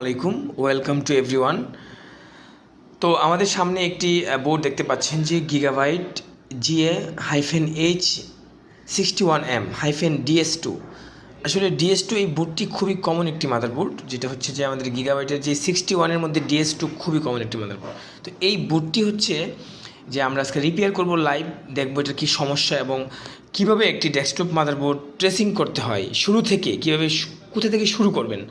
আলাইকুম welcome to everyone তো আমাদের সামনে একটি বোর্ড দেখতে পাচ্ছেন যে gigabyte GA hyphen H sixty one M hyphen DS two আসলে ডিএস টু এই বোর্ডটি খুবই কমন একটি মাদারবোর্ড যেটা হচ্ছে যে আমাদের গিগাবাইটের যে সিক্সটি ওয়ানের মধ্যে ডিএস টু খুবই কমন একটি মাদারবোর্ড তো এই বোর্ডটি হচ্ছে যে আমরা আজকে রিপেয়ার করব লাইভ দেখব এটার কী সমস্যা এবং কীভাবে একটি ডেস্কটপ মাদারবোর্ড ট্রেসিং করতে হয়, শুরু থেকে কীভাবে কোথা থেকে শুরু করবেন।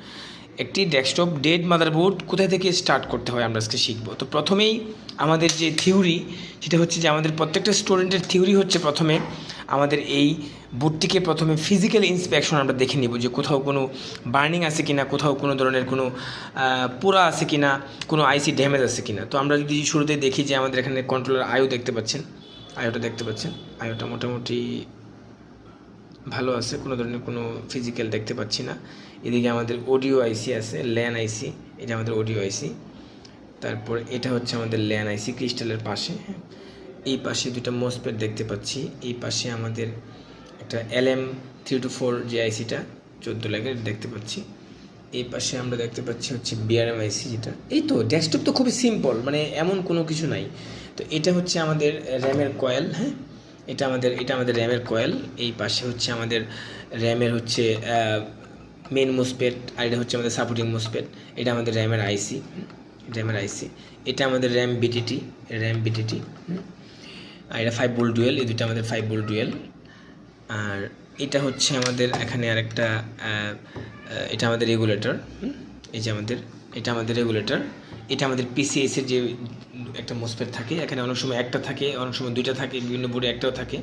একটি ডেস্কটপ ডেড মাদারবোর্ড কোথায় থেকে স্টার্ট করতে হয় আমরা আজকে শিখব? তো প্রথমেই আমাদের যে থিওরি সেটা হচ্ছে যে আমাদের প্রত্যেকটা স্টুডেন্টের থিওরি হচ্ছে প্রথমে আমাদের এই বোর্ডটিকে প্রথমে ফিজিক্যাল ইন্সপেকশন আমরা দেখে নিব যে কোথাও কোনো বার্নিং আছে কি না কোথাও কোনো ধরনের কোনো পোড়া আছে কি না কোনো আইসি ড্যামেজ আছে কি না তো আমরা যদি শুরুতে দেখি যে আমাদের এখানে কন্ট্রোলার আয়ু দেখতে পাচ্ছেন আয়োটা দেখতে পাচ্ছেন আয়োটা মোটামুটি ভালো আছে, কোনো ধরনের কোনো ফিজিক্যাল দেখতে পাচ্ছি না। এদিকে আমাদের অডিও আইসি আছে ল্যান আইসি এটা আমাদের অডিও আইসি তারপর এটা হচ্ছে আমাদের ল্যান আইসি ক্রিস্টালের পাশে। এই পাশে দুটো মোসপেট দেখতে পাচ্ছি। এই পাশে আমাদের একটা এলএম থ্রি টু ফোর যে আইসিটা চোদ্দ লাখের দেখতে পাচ্ছি। এই পাশে আমরা দেখতে পাচ্ছি হচ্ছে বিআরএম আইসি যেটা। এই তো ডেস্কটপ তো খুবই সিম্পল মানে এমন কোনো কিছু নাই। তো এটা হচ্ছে আমাদের র্যামের কয়েল হ্যাঁ? এটা আমাদের এটা আমাদের র্যামের কয়েল এই পাশে হচ্ছে আমাদের র্যামের হচ্ছে মেন মোসপেট আর এটা হচ্ছে আমাদের সাপোর্টিং মোসপেট এটা আমাদের র্যামের আইসি র্যামের আইসি এটা আমাদের র্যাম বিটিটি র্যাম বিটিটি আর এটা ফাইভ বোল্ট ডুয়েল এই দুটো আমাদের ফাইভ বোল্ট ডুয়েল আর এটা হচ্ছে আমাদের এখানে আরেকটা এটা আমাদের রেগুলেটর এই যে আমাদের, এটা আমাদের রেগুলেটর এটা আমাদের পিসিএস এর যে একটা মোসপেট থাকে, এখানে অনেক সময় একটা থাকে, অনেক সময় দুইটা থাকে, বিভিন্ন বোর্ডে একটাও থাকে।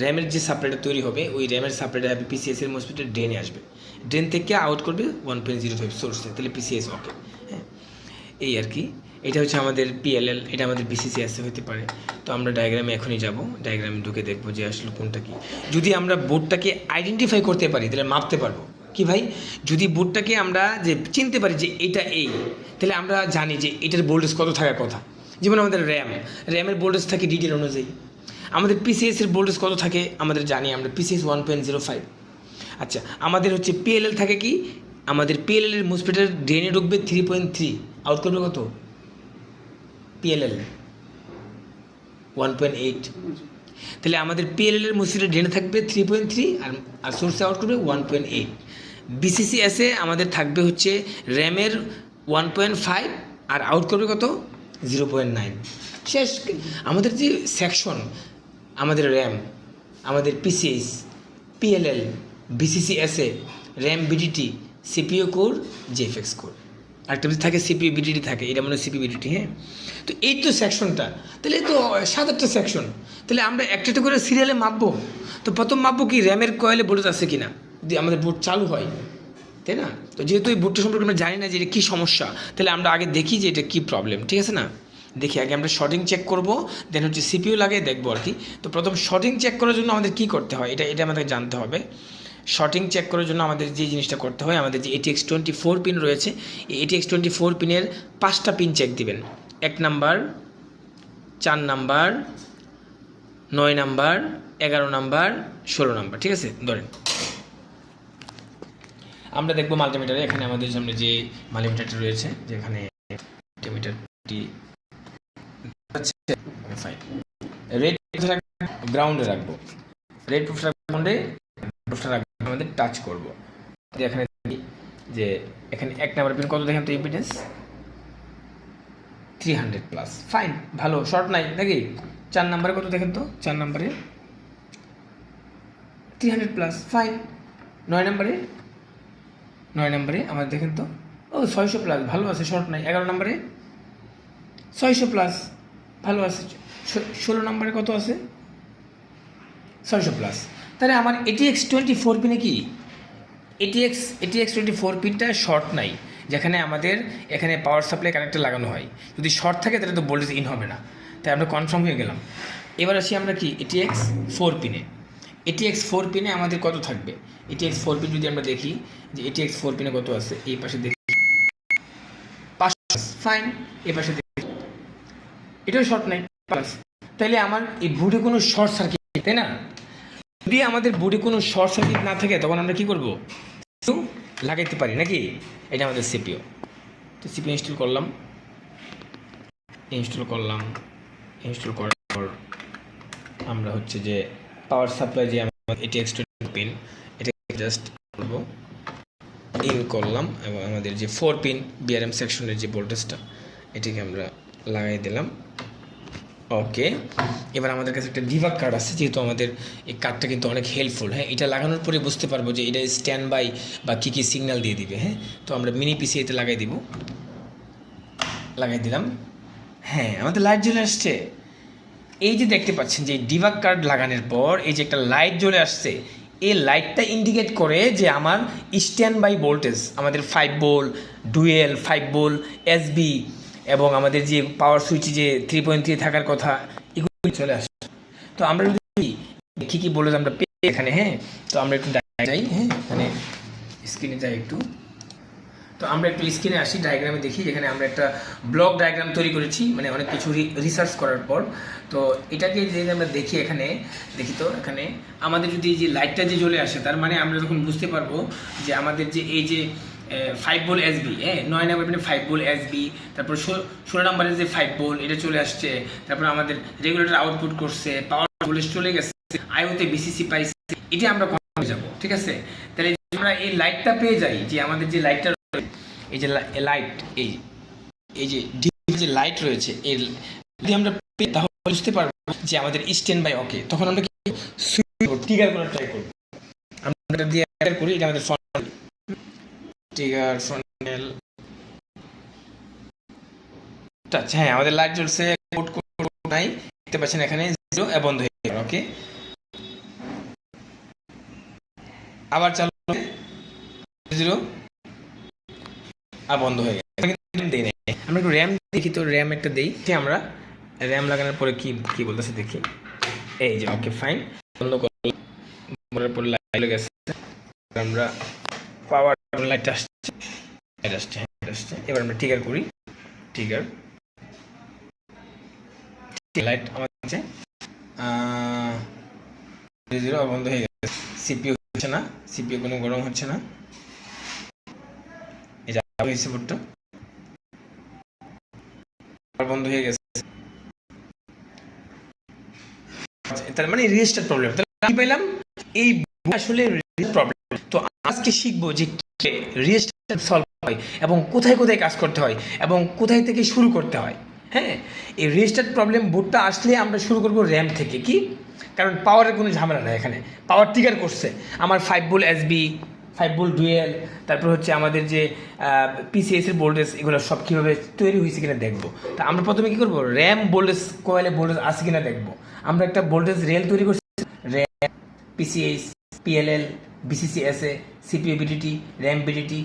র্যামের যে সাপ্লাইটা তৈরি হবে, ওই র্যামের সাপ্লাইটা হবে পিসিএস এর মোসপেটের ড্রেনে আসবে। ড্রেন থেকে আউট করবে ওয়ান পয়েন্ট জিরো ফাইভ সোর্সে তাহলে পিসিএস ওকে হ্যাঁ? এই আর কি। এটা হচ্ছে আমাদের পিএলএল এটা আমাদের বিসিসিএসে হতে পারে। তো আমরা ডায়াগ্রামে এখনই যাব ডায়াগ্রামে ঢুকে দেখব যে আসলে কোনটা কি। যদি আমরা বোর্ডটাকে আইডেন্টিফাই করতে পারি, তাহলে মাপতে পারব। কি ভাই? যদি বোর্ডটাকে আমরা যে চিনতে পারি যে এটা এই তাহলে আমরা জানি যে এটার ভোল্টেজ কত থাকার কথা। যেমন আমাদের র্যাম র্যামের ভোল্টেজ থাকে ডিটেল অনুযায়ী। আমাদের পিসিএস এর ভোল্টেজ কত থাকে, আমাদের জানি আমরা PCS one point zero five আচ্ছা আমাদের হচ্ছে পিএলএল থাকে কি? আমাদের পিএলএল এর মুসপেটের ড্রেনে ঢুকবে থ্রি পয়েন্ট থ্রি আউট করবে কত? পিএলএল ওয়ান পয়েন্ট এইট তাহলে আমাদের পিএলএল এর মুসপেটের ড্রেনে থাকবে থ্রি পয়েন্ট থ্রি আর সোর্সে আউট করবে ওয়ান পয়েন্ট এইট বিসিসিএসে আমাদের থাকবে হচ্ছে র্যামের ওয়ান পয়েন্ট ফাইভ আর আউট করবে কত? Zero point nine. শেষ। আমাদের যে সেকশন আমাদের র্যাম আমাদের PCS PLL VCCSA RAM VDT CPU core GFX core. আরেকটা থাকে সিপিও বিডিটি থাকে এটা মনে হয় সিপি বিডিটি হ্যাঁ? তো এই তো সেকশনটা। তাহলে এই তো সাত আটটা সেকশন। তাহলে আমরা একটা একটা করে সিরিয়ালে মাপবো। তো প্রথম মাপবো কি র্যামের কয়েলে বোর্ড আছে কিনা? আমাদের বোর্ড চালু হয় তাই না? তো যেহেতু এই বোর্ডটা সম্পর্কে আমরা জানি না যে এটা কী সমস্যা, তাহলে আমরা আগে দেখি যে এটা কী প্রবলেম ঠিক আছে না? দেখি, আগে আমরা শর্টিং চেক করব দেন হচ্ছে সিপিইউ লাগে দেখব আর কি। তো প্রথম শর্টিং চেক করার জন্য আমাদের কী করতে হয়? এটা এটা আমাদের জানতে হবে। শর্টিং চেক করার জন্য আমাদের যে জিনিসটা করতে হয়, আমাদের যে এটিএক্স টোয়েন্টি ফোর পিন রয়েছে, এই এটিএক্স টোয়েন্টি ফোর পিনের পাঁচটা পিন চেক দিবেন। এক নাম্বার, চার নাম্বার, নয় নাম্বার, এগারো নাম্বার, ষোলো নাম্বার, ঠিক আছে? ধরেন। আমরা দেখব মাল্টিমিটারে। এখানে আমাদের সামনে যে মাল্টিমিটারটি রয়েছে, যেখানে মাল্টিমিটারটি রেড গ্রাউন্ডে রাখব। রেড প্রুফটা গ্রাউন্ডে প্রুফটা রাখব, আমাদের টাচ করব। এখানে যে এখানে এক নাম্বার পিন কত দেখেন তো impedance three hundred plus fine ভালো শর্ট নাই, নাকি? চার নাম্বারে কত দেখেন তো? চার নাম্বারে থ্রি হান্ড্রেড প্লাস ফাইন নয় নাম্বারে নয় নম্বরে আমাদের দেখেন তো। ও, ছয়শো প্লাস ভালো আছে শর্ট নাই। এগারো নম্বরে? ছয়শো প্লাস ভালো আছে। ষোলো নম্বরে কত আছে? ছয়শো প্লাস তাহলে আমার এটি এক্স টোয়েন্টি ফোর পিনে কি? AT X AT X twenty four পিনটা শর্ট নাই, যেখানে আমাদের, এখানে পাওয়ার সাপ্লাই কানেক্টর লাগানো হয়। যদি শর্ট থাকে, তাহলে তো ভোল্টেজ ইন হবে না। তাই আমরা কনফার্ম হয়ে গেলাম। এবার আসি আমরা কি? এটি এক্স ফোর পিনে এটিএক্স ফোর পিনে আমাদের কত থাকবে? এটিএক্স ফোর পিন যদি আমরা দেখি, যে এটিএক্স ফোর পিনে কত আছে? এই পাশে দেখি। ফাইন এই পাশে দেখি। এটাও শর্ট নাই প্লাস তাহলে আমার এই বুড়ে কোনো শর্ট সার্কিট তাই না? যদি আমাদের বডি কোনো শর্ট সার্কিট না থাকে, তখন আমরা কি করব? লাগাইতে পারি, নাকি? এটা আমাদের সিপিও তো সিপি ইনস্টল করলাম। ইনস্টল করলাম। ইনস্টল করার পর আমরা হচ্ছে যে পাওয়ার সাপ্লাই যে আমার এটি এক্সটেন্ড পিন এটা জাস্ট করব। ইন করলাম এবং আমাদের যে ফোর পিন বিআরএম সেকশনের যে ভোল্টেজটা এটিকে আমরা লাগাই দিলাম। ওকে এবার আমাদের কাছে একটা ডিভাগ কার্ড আছে, যেহেতু আমাদের এই কার্ডটা কিন্তু অনেক হেল্পফুল হ্যাঁ এটা লাগানোর পরে বুঝতে পারব যে এটা স্ট্যান্ড বাই বা কী কী সিগন্যাল দিয়ে দিবে। হ্যাঁ তো আমরা মিনি পিসি এতে লাগাই দিব। লাগাই দিলাম। হ্যাঁ আমাদের লাইট জ্বলে আসছে। এই যে দেখতে পাচ্ছেন যে ডিভাগ কার্ড লাগানোর পর এই যে একটা লাইট জ্বলে আসছে, এই লাইটটা ইন্ডিকেট করে যে আমার স্ট্যান্ড বাই ভোল্টেজ, আমাদের ফাইভ বোল ডুয়েল ফাইভ বোল এসবি এবং আমাদের যে পাওয়ার সুইচ যে থ্রি পয়েন্ট থ্রি থাকার কথা এগুলো চলে আসে তো আমরা যদি কী কী বলে আমরা পেয়ে এখানে হ্যাঁ? তো আমরা একটু যাই হ্যাঁ? এখানে স্ক্রিনে যাই একটু। তো আমরা একটু স্ক্রিনে আসি ডায়াগ্রামে দেখি, যেখানে আমরা একটা ব্লক ডায়াগ্রাম তৈরি করেছি মানে অনেক কিছু রিসার্চ করার পর। তো এটাকে যদি আমরা দেখি এখানে, দেখি তো এখানে, আমাদের যদি যে লাইটটা যে জ্বলে আসে, তার মানে আমরা যখন বুঝতে পারব যে আমাদের যে এই যে ফাইভ বোল এসবি হ্যাঁ নয় নাম্বার পিনে ফাইভ বোল এসবি তারপর ষোলো ষোলো নাম্বারের যে ফাইভ বোল এটা চলে আসছে, তারপর আমাদের রেগুলেটর আউটপুট করছে পাওয়ার ভোল্টেজ চলে গেছে আইওতে বিসিসি পাইছে, এটা আমরা কমে যাব ঠিক আছে? তাহলে আমরা এই লাইটটা পেয়ে যাই, যে আমাদের যে লাইটটা এই যে লাইট এই এই যে যে লাইট রয়েছে এই যদি আমরা তাহলে বুঝতে পারব যে আমাদের স্ট্যান্ড বাই ওকে তখন আমরা কি টিগার করার ট্রাই করব। আমরা দিয়ে add করি, এটা আমাদের আচ্ছা হ্যাঁ আমাদের লাইট জ্বলছে কোড নাই। দেখতে পাচ্ছেন এখানে জিরো বন্ধ হয়ে গেল ওকে আবার চালু জিরো আর বন্ধ হয়ে গেছে। দেই নাই। আমরা একটু র্যাম দেখি তো র্যাম একটা দেই। আমরা। র্যাম লাগানোর পরে কি কি বলতেছে দেখি। এই যে ওকে ফাইন বন্ধ করলাম। বলার পর লাইট গেছে। আমরা পাওয়ার লাইট আসছে। লাইট আসছে আসছে। এবার আমরা ট্রিগার করি। ট্রিগার লাইট আমার কাছে জিরো বন্ধ হয়ে গেছে। সিপিইউ হচ্ছে না। সিপিইউ কোনো গরম হচ্ছে না। হয়েছে বন্ধ হয়ে গেছে। আচ্ছা, তার মানে রেজিস্টার প্রবলেম পেলাম এই আসলে প্রবলেম তো আজকে শিখব যে রেজিস্টার সলভ হয় এবং কোথায় কোথায় কাজ করতে হয় এবং কোথায় থেকে শুরু করতে হয়। হ্যাঁ? এই রেজিস্টার প্রবলেম বোর্ডটা আসলে আমরা শুরু করব র্যাম থেকে কি? কারণ পাওয়ারের কোনো ঝামেলা নেই এখানে। পাওয়ার টিকার করছে। আমার ফাইভ বোল এসবি ফাইভ বোল ডুয়েল তারপর হচ্ছে আমাদের যে পিসিএস এর ভোল্টেজ এগুলো সব কীভাবে তৈরি হয়েছে কিনা দেখব। তা আমরা প্রথমে কী করব? র্যাম ভোল্টেজ কয়েলে ভোল্টেজ আছে কিনা দেখব। আমরা একটা ভোল্টেজ রেল তৈরি করছি। RAM PCS PLL VCCSA CPU VDT RAM VDT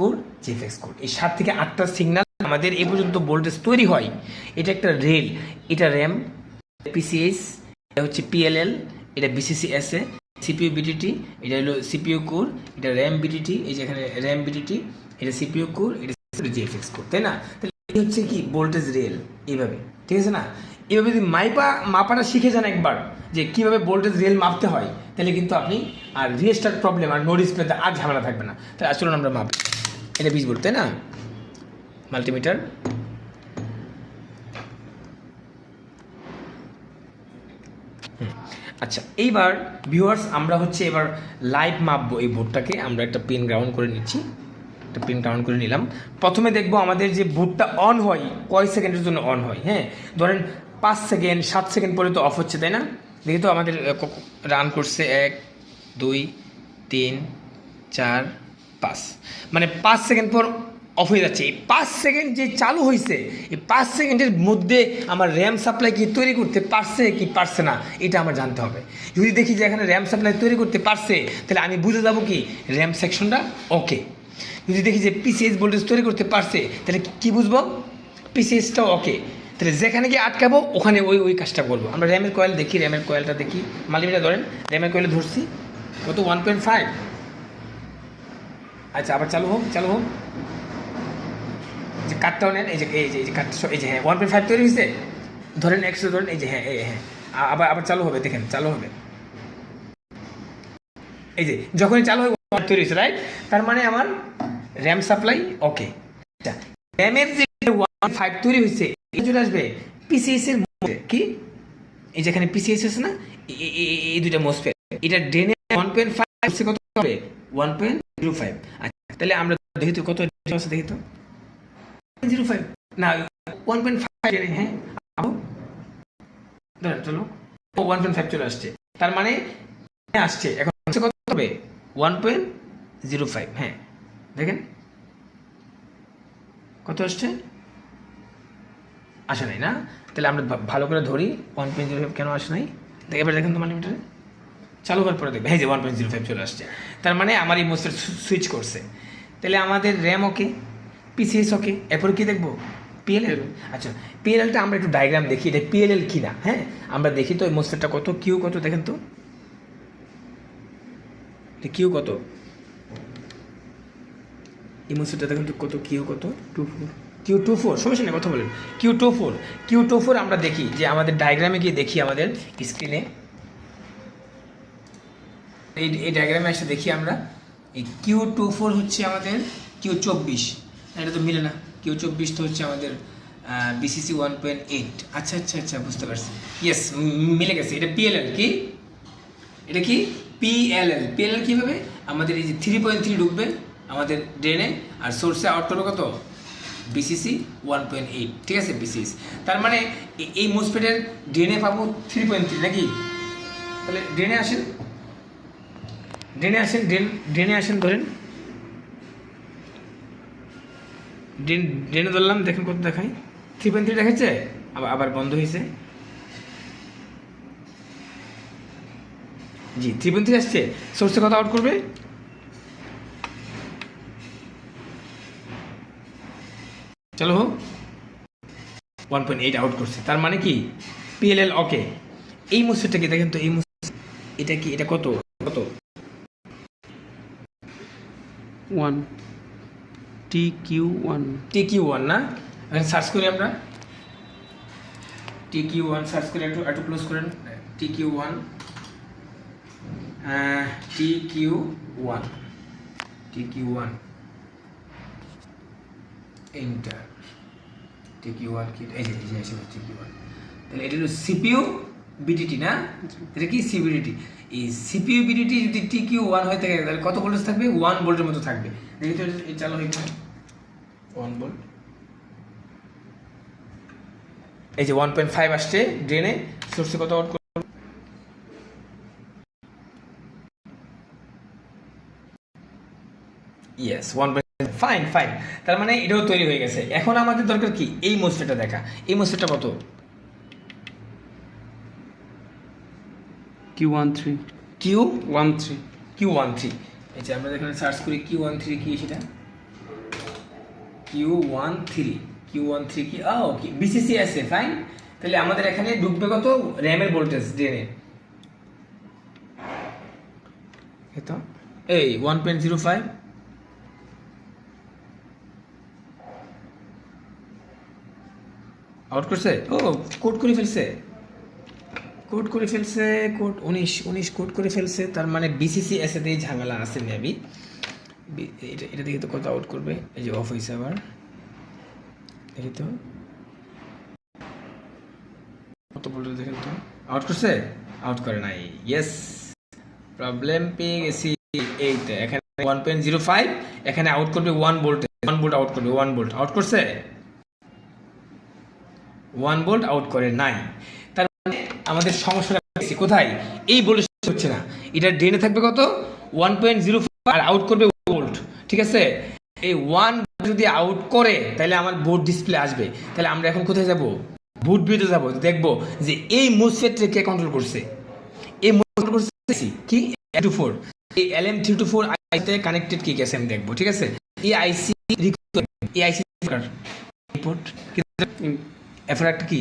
core GFX code এই সাত থেকে আটটা সিগন্যাল আমাদের এ পর্যন্ত ভোল্টেজ তৈরি হয়। এটা একটা রেল এটা র্যাম পিসিএস এটা হচ্ছে পিএলএল এটা বিসিসিএসএ সিপিইউ বিডিটি এটা হলো সিপিইউ কোর, এটা র্যাম বিডিটি এই যে এখানে র্যাম বিডিটি এটা সিপিইউ কোর, এটা জিএফএক্স কোর, তাই না? তাহলে হচ্ছে কি ভোল্টেজ রেল, এইভাবে, ঠিক আছে না? এভাবে যদি মাইপা, মাপাটা শিখে যান একবার, যে কীভাবে ভোল্টেজ রেল মাপতে হয়, তাহলে কিন্তু আপনি আর রিয়েস্টার প্রবলেম আর নো ডিসপ্লেতে আর ঝামেলা থাকবে না। তাহলে আসলে আমরা মাপি, এটা বিশ ভোল্ট তাই না? মাল্টিমিটার আচ্ছা এইবার ভিউয়ার্স আমরা হচ্ছে এবার লাইভ মাপবো এই বোর্ডটাকে আমরা একটা পিন গ্রাউন্ড করে নিচ্ছি। একটা পিন গ্রাউন্ড করে নিলাম। প্রথমে দেখব আমাদের যে বোর্ডটা অন হয়, কয় সেকেন্ডের জন্য অন হয় হ্যাঁ? ধরেন পাঁচ সেকেন্ড, সাত সেকেন্ড পরে তো অফ হচ্ছে, তাই না? দেখি তো আমাদের রান করছে এক, দুই, তিন, চার, পাঁচ। মানে পাঁচ সেকেন্ড পর অফ হয়ে যাচ্ছে। এই পাঁচ সেকেন্ড যে চালু হয়েছে এই পাঁচ সেকেন্ডের মধ্যে আমার র্যাম সাপ্লাই কি তৈরি করতে পারছে কি পারছে না, এটা আমার জানতে হবে। যদি দেখি যে এখানে র্যাম সাপ্লাই তৈরি করতে পারছে, তাহলে আমি বুঝে যাব কি র্যাম সেকশনটা ওকে যদি দেখি যে পিসিএস ভোল্টেজ তৈরি করতে পারছে, তাহলে কি বুঝব? পিসিএসটাও ওকে তাহলে যেখানে গিয়ে আটকাবো, ওখানে ওই ওই কাজটা করব। আমরা র্যামের কয়েল দেখি র্যামের কয়েলটা দেখি। মাল্টিমিটার ধরেন র্যামের কয়েলে ধরছি। কত? ওয়ান পয়েন্ট ফাইভ আচ্ছা আবার চালু হোক চালু হোক। যে কাঠটাও নেন, এই যে এই যে এই যে কাঠটা এই যে হ্যাঁ ওয়ান পয়েন্ট ফাইভ তৈরি হয়েছে। ধরেন একশো ধরেন এই যে হ্যাঁ এই হ্যাঁ আবার আবার চালু হবে, দেখেন, চালু হবে। এই যে, যখনই চালু হবে তৈরি হয়েছে রাইট তার মানে আমার র্যাম সাপ্লাই ওকে র্যামের যে ওয়ান ফাইভ তৈরি হয়েছে, এটা চলে আসবে পিসিএস এর মধ্যে কি? এই যেখানে পিসিএস আছে না? এই দুইটা মোসফেট এটা ড্রেনে ওয়ান পয়েন্ট ফাইভ কত হবে? ওয়ান পয়েন্ট জিরো ফাইভ আচ্ছা তাহলে আমরা দেখি তো কত দেখি তো। জিরো ফাইভ না ওয়ান পয়েন্ট ফাইভ হ্যাঁ আবু চলো ও ওয়ান পয়েন্ট ফাইভ চলে আসছে তার মানে হ্যাঁ, আসছে এখন কত হবে ওয়ান পয়েন্ট জিরো ফাইভ হ্যাঁ দেখেন কত আসছে আসে নাই না তাহলে আমরা ভালো করে ধরি ওয়ান পয়েন্ট জিরো ফাইভ কেন আসে নাই এবার দেখেন তোমার লিমিটারে চালু করার পরে দেখবে এই যে ওয়ান পয়েন্ট জিরো ফাইভ চলে আসছে তার মানে আমার এই মোস্টের সুইচ করছে তাহলে আমাদের র্যাম ওকে পিসিএস ওকে এরপরে কি দেখব? পিএলএল আচ্ছা পিএলএলটা আমরা একটু ডায়াগ্রাম দেখি এটা পিএলএল কি না হ্যাঁ? আমরা দেখি তো এই মোস্টেরটা কত কিউ কত দেখেন তো। কিউ কত? এই মোস্টেরটা দেখেন তো কত কিউ কত? Two four Q two four সমস্যা নেই কথা বলেন। Q two four Q two four আমরা দেখি যে আমাদের ডায়াগ্রামে গিয়ে দেখি আমাদের স্ক্রিনে এই এই ডায়াগ্রামে এসে দেখি আমরা এই কিউ টু ফোর হচ্ছে আমাদের কিউ চব্বিশ। এটা তো মিলে না। কিউ চব্বিশ তো হচ্ছে আমাদের বিসিসি ওয়ান পয়েন্ট এইট আচ্ছা আচ্ছা আচ্ছা বুঝতে পারছি। ইয়েস মিলে গেছে। এটা পিএলএল কি? এটা কি? পিএলএল পিএলএল কীভাবে? আমাদের এই যে থ্রি পয়েন্ট থ্রি ঢুকবে আমাদের ড্রেনে আর সোর্সে আউট করবে কত? বিসিসি ওয়ান পয়েন্ট এইট ঠিক আছে বিসিএস তার মানে এই মোসপেটের ড্রেনে পাবো থ্রি পয়েন্ট থ্রি নাকি? তাহলে ড্রেনে আসেন। ড্রেনে আসেন ড্রেন ড্রেনে আসেন ধরেন। ড্রেন ধরলাম, দেখেন কত দেখাই। থ্রি পয়েন্ট থ্রি দেখাচ্ছে আবার আবার বন্ধ হয়েছে জি থ্রি পয়েন্ট থ্রি আসছে সোর্সে কত আউট করবে। চলো হোক। ওয়ান পয়েন্ট এইট আউট করছে। তার মানে কি? পিএলএল ওকে এই মুসেটটা কি দেখেন তো, এই মুসেট এটা কি, এটা কত? কত? One T Q one T Q one না? এখানে সার্চ করি আমরা টি কিউ ওয়ান সার্চ করে একটু একটু ক্লোজ করেন। T Q one T Q one T Q one enter T Q one কি? এই যে টি কিউ ওয়ান তাহলে এটা হলো সিপিইউ বিডিটি না? এটা কি সিবিডিটি এই সিপিইউ বিডিটি যদি টি কিউ ওয়ান হয়ে থাকে তাহলে কত ভোল্টেজ থাকবে? ওয়ান ভোল্টের মতো থাকবে। দেখি তো এটা- চালু হয়ে ওয়ান এই যে ওয়ান পয়েন্ট ফাইভ আসছে ড্রেনে সোর্সে কত out yes one fine fine তার মানে এটাও তৈরি হয়ে গেছে। এখন আমাদের দরকার কি? এই মোস্টেটা দেখা। এই মোস্টেটা কত? Q one three Q one three Q one three এই যে আমরা এখানে সার্চ করি কিউ ওয়ান থ্রি কি সেটা? কিউ ফাইন তাহলে আমাদের এখানে ঢুকবে কত? ভোল্টেজ এই one point zero five out করছে? ও কোড করে ফেলছে। কোড করে ফেলছে কোড উনিশ উনিশ কোড করে ফেলছে। তার মানে বিসিসি এস এতেই ঝামেলা আছে মেবি এটা এটা দেখি তো কত আউট করবে। এই যে অফ হয়েছে আবার। দেখি তো। কত বলতে দেখেন তো? আউট করছে? আউট করে নাই। ইয়েস প্রবলেম পেয়ে গেছি এই তো এখানে ওয়ান পয়েন্ট জিরো ফাইভ এখানে আউট করবে one volt one volt out করবে ওয়ান ভোল্ট আউট করছে? ওয়ান ভোল্ট আউট করে নাই। তার মানে আমাদের সমস্যাটা কোথায়? এই ভোল্টেজ হচ্ছে না। এটা ড্রেনে থাকবে কত? ওয়ান পয়েন্ট জিরো আর আউট করবে ঠিক আছে? এই ওয়ান যদি আউট করে, তাহলে আমার বোর্ড ডিসপ্লে আসবে। তাহলে আমরা এখন কোথায় যাব? বুট বিতে যাব। দেখব যে এই মোসফেটকে কে কন্ট্রোল করছে? এই কন্ট্রোল করছে কি? টু ফোর এই L M three two four আইতে কানেক্টেড কি গেছে আমি দেখব, ঠিক আছে? এই আইসি এই আইসি রিপোর্ট এফার কি?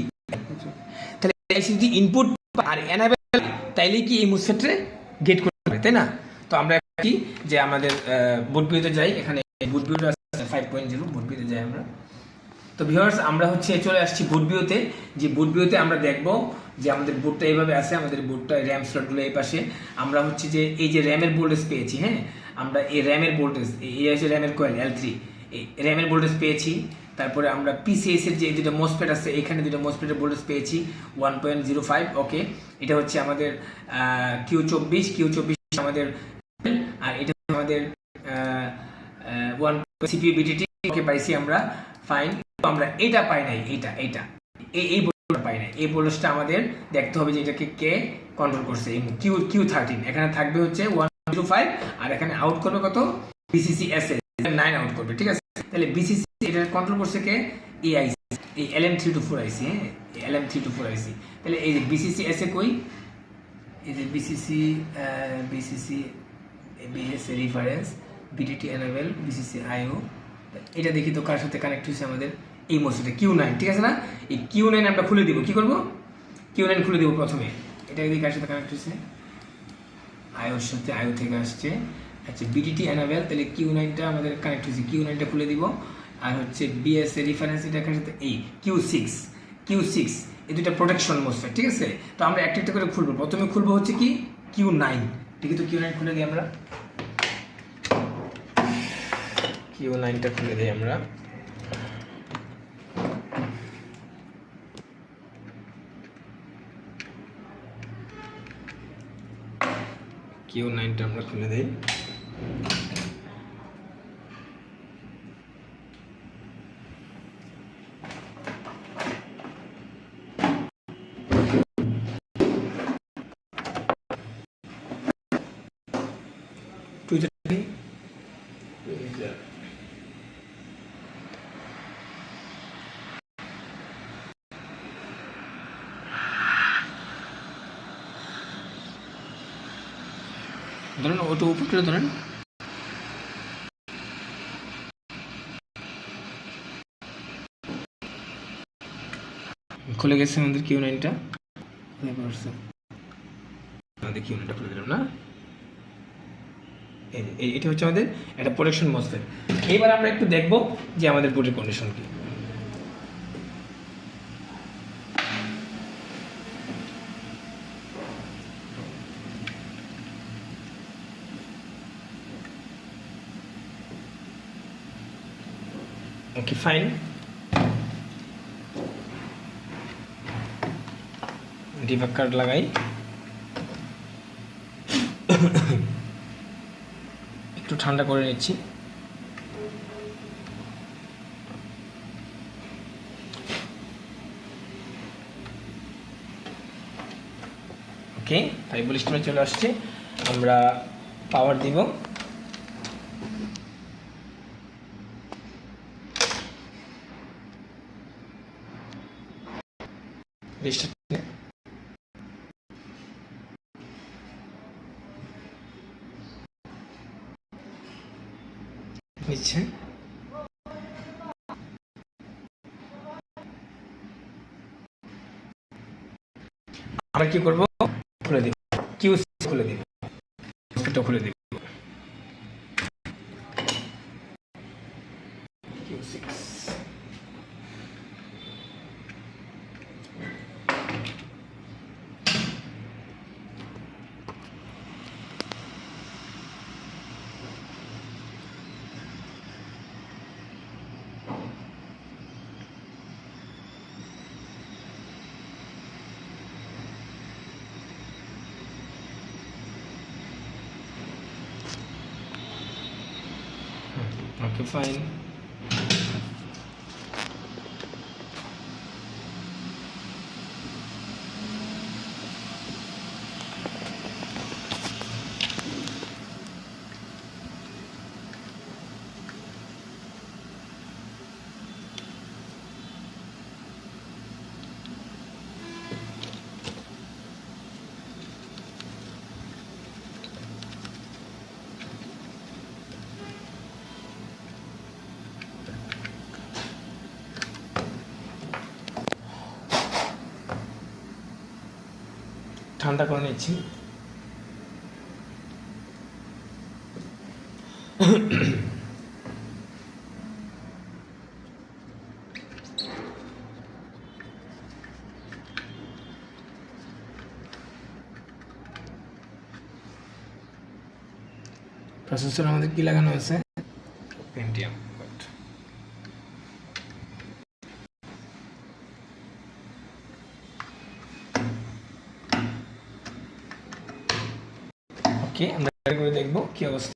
তাহলে আইসি যদি ইনপুট আর এনাবেল তাইলে কি এই মুসফেটে গেট করতে হবে তাই না? তো আমরা কি যে আমাদের বুট ভিউতে যাই, এখানে বুট ভিউটা ফাইভ পয়েন্ট জিরো বুট ভিউতে যাই আমরা। তো ভিউয়ার্স আমরা হচ্ছে চলে আসছি বুট ভিউতে যে বুটবিউতে আমরা দেখব যে আমাদের বুটটা এইভাবে আছে, আমাদের বুটটা র্যাম স্লটগুলো এই পাশে। আমরা হচ্ছে যে এই যে র্যামের ভোল্টেজ পেয়েছি হ্যাঁ? আমরা এই র্যামের ভোল্টেজ এই আছে র্যামের কয়েল এল থ্রি এই র্যামের ভোল্টেজ পেয়েছি। তারপরে আমরা পিসিএস এর যে দুটো মোসপেট আছে এখানে দুটো মোসপেটের ভোল্টেজ পেয়েছি one point zero five okay এটা হচ্ছে আমাদের কিউ চব্বিশ কিউ চব্বিশ আমাদের আর এটা আমাদের ওয়ান সিপিউ বিটিটি ওকে পাইছি আমরা ফাইন আমরা এটা পাই নাই এটা এটা এই এই পাই নাই। এই ভোল্টেজটা আমাদের দেখতে হবে যে এটাকে কে কন্ট্রোল করছে। কিউ কিউ থার্টিন এখানে থাকবে হচ্ছে ওয়ান জিরো ফাইভ আর এখানে আউট করবে কত? বিসিসি এস নাইন আউট করবে, ঠিক আছে? তাহলে বিসিসি এটা কন্ট্রোল করছে কে? এআইসি এই L M three two four IC হ্যাঁ? L M three two four IC তাহলে এই যে বিসিসি এস এ কই? এই যে VCC VCC VS reference VDT enable VCC IO এটা দেখি তো কার সাথে কানেক্ট হয়েছে আমাদের, এই মসজিদে কিউ নাইন ঠিক আছে না? এই কিউ নাইন আমরা খুলে দিব, কি করব? কিউ নাইন খুলে দিব প্রথমে। এটা দেখি কার সাথে কানেক্ট হয়েছে। আয়োর সাথে আয়ো থেকে আসছে। আচ্ছা বিডিটি অ্যানাবেল তাহলে কিউ নাইনটা আমাদের কানেক্ট হয়েছে। কিউ নাইনটা খুলে দিব। আর হচ্ছে বিএস এ রেফারেন্স এটা এখানে সাথে? এই কিউ সিক্স কিউ সিক্স এই দুটা প্রোটেকশন মোস্টার ঠিক আছে? তো আমরা একটা একটা করে খুলবো। প্রথমে খুলবো হচ্ছে কি? কিউ নাইন আছে তো কিউ নাইন খুলে দিই আমরা? কিউ নাইনটা খুলে দিই আমরা? কিউ নাইনটা আমরা খুলে দিই টুইটার ধরেন ওটা উপর করে ধরেন। খুলে গেছে আমাদের কিউ নাইনটা আমাদের কিউ নাইনটা খুলে দিলাম, না? এটা হচ্ছে আমাদের একটা প্রোটেকশন মসফেট এবার আমরা একটু দেখব যে আমাদের বোর্ডের কন্ডিশন কি। ওকে ফাইন ডিভাগ কার্ড লাগাই একটু ঠান্ডা করে নিচ্ছি। ওকে ফাইভ স্টোনে চলে আসছে। আমরা পাওয়ার দিব। রেজিস্টার নিচ্ছে। আমরা কি করব? খুলে দিব। কিউ খুলে দিব। খুলে দিব। I can find ঠান্ডা করে নিচ্ছি। প্রসেসর আমাদের কি লাগানো আছে পেন্টিয়াম ওকে আমরা try করে দেখব কি অবস্থা।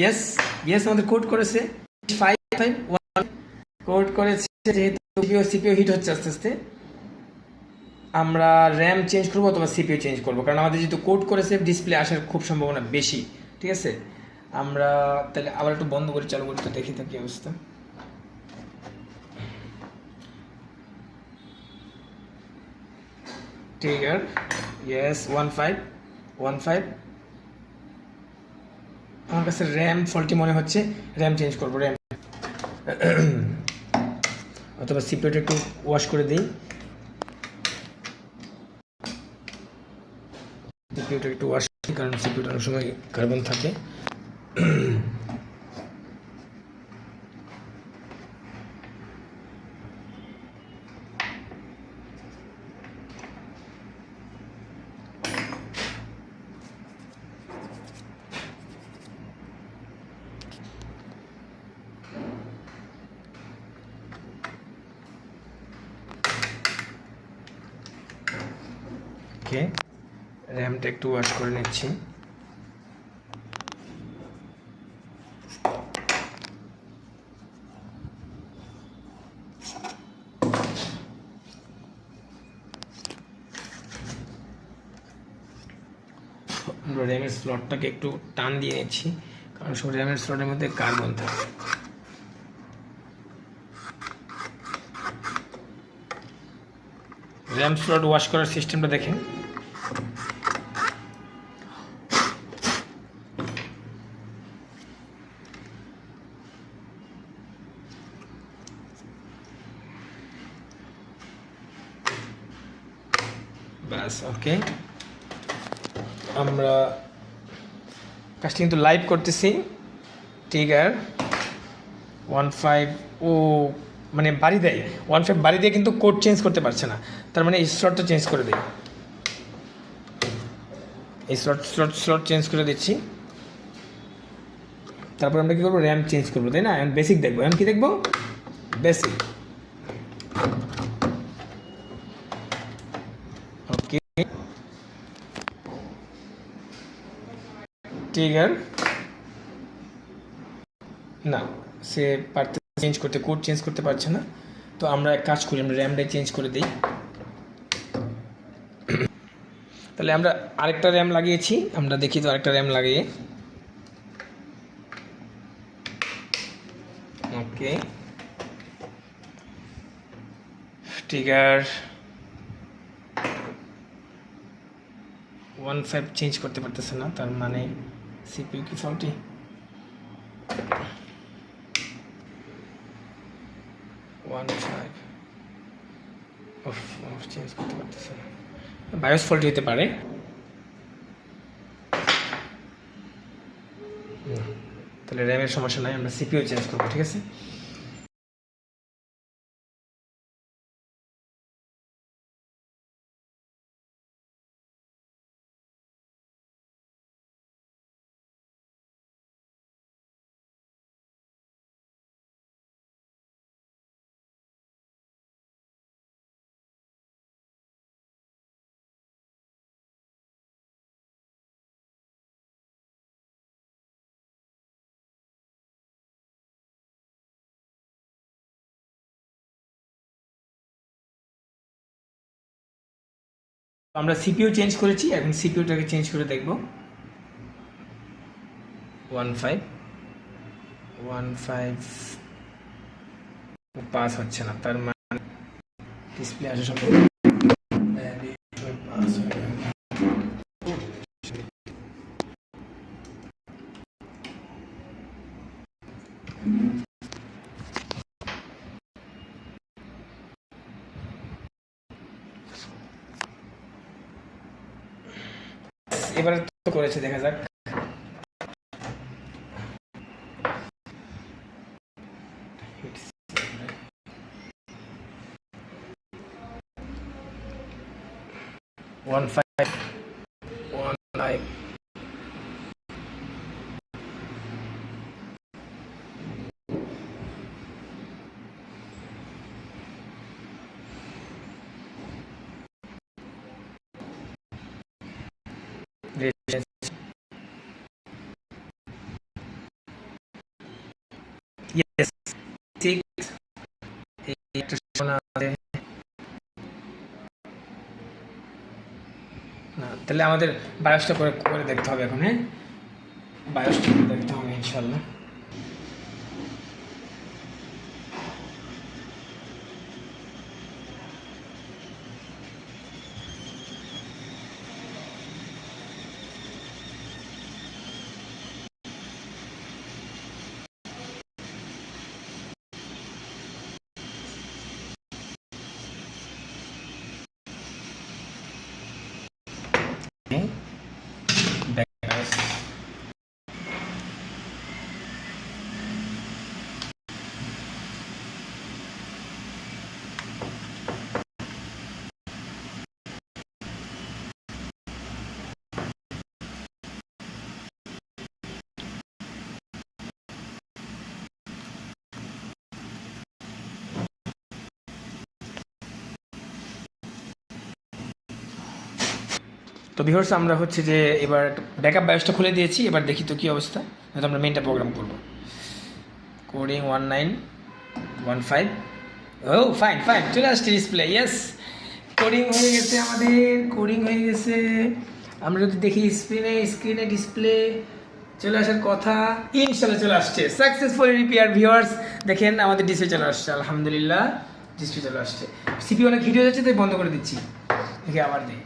ইয়েস ইয়েস আমাদের কোড করেছে ফাইভ কোড করেছে যেহেতু সিপিও সিপিও হিট হচ্ছে আস্তে আস্তে। আমরা র্যাম চেঞ্জ করব অথবা সিপিও চেঞ্জ করব, কারণ আমাদের যেহেতু কোড করেছে ডিসপ্লে আসার খুব সম্ভাবনা বেশি, ঠিক আছে? আমরা তাহলে আবার একটু বন্ধ করে চালু করি তো দেখি কি অবস্থা। Trigger yes one five one five আমার কাছে র্যাম ফল্টি মনে হচ্ছে র্যাম চেঞ্জ করব র্যাম অথবা সিপিওটা একটু ওয়াশ করে দিই। সিপিওটা একটু ওয়াশ কারণ সিপিওটা অনেক সময় কার্বন থাকে। ওকে র্যামটা একটু ওয়াশ করে নিচ্ছি। র্যামের স্লটটাকে একটু টান দিয়ে নিচ্ছি, কারণ সব র্যামের স্লটের মধ্যে কার্বন থাকে। র্যাম স্লট ওয়াশ করার সিস্টেমটা দেখেন। ব্যাস ওকে আমরা কাজটা কিন্তু লাইভ করতেছি। টিগার ওয়ান ফাইভ ও মানে বাড়ি দেয়। ওয়ান ফাইভ বাড়ি দিয়ে কিন্তু কোড চেঞ্জ করতে পারছে না। তার মানে এই স্লটটা চেঞ্জ করে দিই। এই স্লট স্লট স্লট চেঞ্জ করে দিচ্ছি। তারপর আমরা কী করব? র্যাম চেঞ্জ করব, তাই না? এখন বেসিক দেখব। এখন কী দেখব? বেসিক ট্রিগার না, সে পারতে চেঞ্জ করতে কোড চেঞ্জ করতে পারছে না। তো আমরা এক কাজ করি, আমরা র্যামটাই চেঞ্জ করে দিই। তাহলে আমরা আরেকটা র্যাম লাগিয়েছি। আমরা দেখি তো আরেকটা র্যাম লাগিয়ে। Okay trigger one five change করতে পারতেছে না, তার মানে সিপিইউ কি ফল্টি ওয়ান ফাইভ চেঞ্জ করতে পারতেছে না। বায়োস ফল্টি হতে পারে। তাহলে র্যামের সমস্যা নাই, আমরা সিপিইউ চেঞ্জ করব, ঠিক আছে? আমরা সিপিও চেঞ্জ করেছি, এখন সিপিওটাকে চেঞ্জ করে দেখব। One five one five pass হচ্ছে না, তার মানে ডিসপ্লে আসা সম্ভব পাস হয়ে গেল। এবারে তো করেছে দেখা যাক one five one five six একটা শোনা আছে না তাহলে আমাদের বায়োসটা করে করে দেখতে হবে এখন হ্যাঁ? বায়োসটা দেখতে হবে ইনশাল্লাহ তো ভিউয়ার্স আমরা হচ্ছে যে এবার ব্যাকআপ বায়োসটা খুলে দিয়েছি, এবার দেখি তো কী অবস্থা। হয়তো আমরা মেনটা প্রোগ্রাম করব। Coding one nine one five ও ফাইন ফাইন চলে আসছে ডিসপ্লে ইয়েস কোডিং হয়ে গেছে আমাদের কোডিং হয়ে গেছে। আমরা যদি দেখি স্ক্রিনে স্ক্রিনে ডিসপ্লে চলে আসার কথা। ইনশাল্লাহ চলে আসছে। সাকসেসফুল রিপেয়ার ভিউয়ার্স দেখেন, আমাদের ডিসপ্লে চলে আসছে। আলহামদুলিল্লাহ ডিসপ্লে চলে আসছে। সিপি অনেক হিট হয়ে যাচ্ছে, তাই বন্ধ করে দিচ্ছি। দেখি আবার দিই